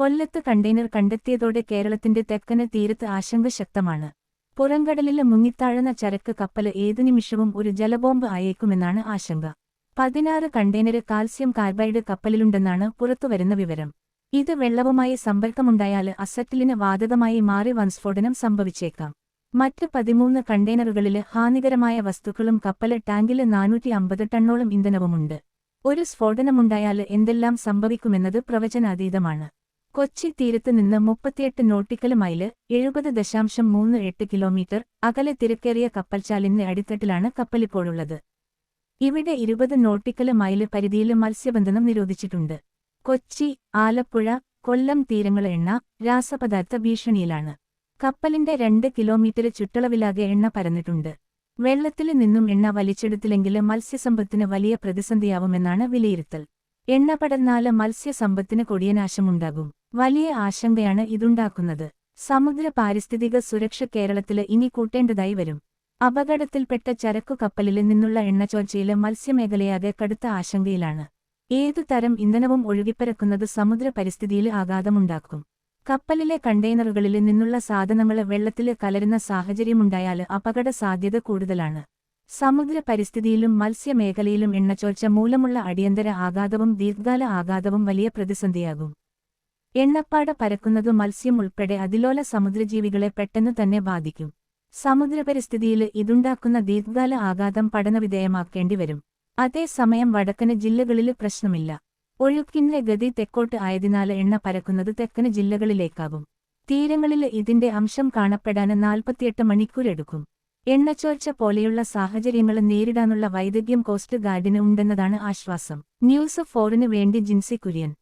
കൊല്ലത്ത് കണ്ടെയ്നർ കണ്ടെത്തിയതോടെ കേരളത്തിന്റെ തെക്കന് തീരത്ത് ആശങ്ക ശക്തമാണ്. പുറംകടലിലെ മുങ്ങിത്താഴുന്ന ചരക്ക് കപ്പൽ ഏതു നിമിഷവും ഒരു ജലബോംബ് ആയേക്കുമെന്നാണ് ആശങ്ക. പതിനാറ് കണ്ടെയ്നര് കാൽസ്യം കാർബൈഡ് കപ്പലിലുണ്ടെന്നാണ് പുറത്തുവരുന്ന വിവരം. ഇത് വെള്ളവുമായി സമ്പർക്കമുണ്ടായാൽ അസറ്റിലിന് വാതകമായി മാറി വൻസ്ഫോടനം സംഭവിച്ചേക്കാം. മറ്റ് പതിമൂന്ന് കണ്ടെയ്നറുകളിൽ ഹാനികരമായ വസ്തുക്കളും കപ്പൽ ടാങ്കിൽ നാനൂറ്റി അമ്പത് ടണ്ണോളം ഇന്ധനവുമുണ്ട്. ഒരു സ്ഫോടനമുണ്ടായാൽ എന്തെല്ലാം സംഭവിക്കുമെന്നത് പ്രവചനാതീതമാണ്. കൊച്ചി തീരത്ത് നിന്ന് മുപ്പത്തിയെട്ട് നോട്ടിക്കൽ മൈൽ എഴുപത് ദശാംശം മൂന്ന് എട്ട് കിലോമീറ്റർ അകലെ തിരക്കേറിയ കപ്പൽച്ചാലിന്റെ അടിത്തട്ടിലാണ് കപ്പലിപ്പോഴുള്ളത് ഇവിടെ ഇരുപത് നോട്ടിക്കൽ മൈൽ പരിധിയിൽ മത്സ്യബന്ധനം നിരോധിച്ചിട്ടുണ്ട്. കൊച്ചി ആലപ്പുഴ കൊല്ലം തീരങ്ങൾ എണ്ണ രാസപദാർത്ഥ ഭീഷണിയിലാണ്. കപ്പലിന്റെ രണ്ട് കിലോമീറ്റർ ചുറ്റളവിലാകെ എണ്ണ പരന്നിട്ടുണ്ട്. വെള്ളത്തിൽ നിന്നും എണ്ണ വലിച്ചെടുത്തില്ലെങ്കിൽ മത്സ്യസമ്പത്തിന് വലിയ പ്രതിസന്ധിയാവുമെന്നാണ് വിലയിരുത്തൽ. എണ്ണ പടർന്നാൽ മത്സ്യസമ്പത്തിന് കൊടിയനാശമുണ്ടാകും. വലിയ ആശങ്കയാണ് ഇതുണ്ടാക്കുന്നത്. സമുദ്ര പാരിസ്ഥിതിക സുരക്ഷ കേരളത്തിൽ ഇനി കൂട്ടേണ്ടതായി വരും. അപകടത്തിൽപ്പെട്ട ചരക്കു കപ്പലിൽ നിന്നുള്ള എണ്ണച്ചോർച്ചയിലെ മത്സ്യമേഖലയാകെ കടുത്ത ആശങ്കയിലാണ്. ഏതു തരം ഇന്ധനവും ഒഴുകിപ്പരക്കുന്നത് സമുദ്ര പരിസ്ഥിതിയിൽ ആഘാതമുണ്ടാക്കും. കപ്പലിലെ കണ്ടെയ്നറുകളിൽ നിന്നുള്ള സാധനങ്ങൾ വെള്ളത്തിൽ കലരുന്ന സാഹചര്യമുണ്ടായാൽ അപകട സാധ്യത കൂടുതലാണ്. സമുദ്ര പരിസ്ഥിതിയിലും മത്സ്യമേഖലയിലും എണ്ണച്ചോർച്ച മൂലമുള്ള അടിയന്തര ആഘാതവും ദീർഘകാല ആഘാതവും വലിയ പ്രതിസന്ധിയാകും. എണ്ണപ്പാട പരക്കുന്നത് മത്സ്യം ഉൾപ്പെടെ അതിലോല സമുദ്രജീവികളെ പെട്ടെന്ന് തന്നെ ബാധിക്കും. സമുദ്രപരിസ്ഥിതിയിൽ ഇതുണ്ടാക്കുന്ന ദീർഘകാല ആഘാതം പഠനവിധേയമാക്കേണ്ടി വരും അതേസമയം വടക്കന് ജില്ലകളിൽ പ്രശ്നമില്ല. ഒഴുക്കിന്റെ ഗതി തെക്കോട്ട് ആയതിനാൽ എണ്ണ പരക്കുന്നത് തെക്കന് ജില്ലകളിലേക്കാകും. തീരങ്ങളിൽ ഇതിന്റെ അംശം കാണപ്പെടാന് നാൽപ്പത്തിയെട്ട് മണിക്കൂരെടുക്കും എണ്ണച്ചോർച്ച പോലെയുള്ള സാഹചര്യങ്ങൾ നേരിടാനുള്ള വൈദഗ്ധ്യം കോസ്റ്റ് ഗാർഡിന് ഉണ്ടെന്നതാണ് ആശ്വാസം. ന്യൂസ് ഫോറിന് വേണ്ടി ജിൻസി കുര്യൻ.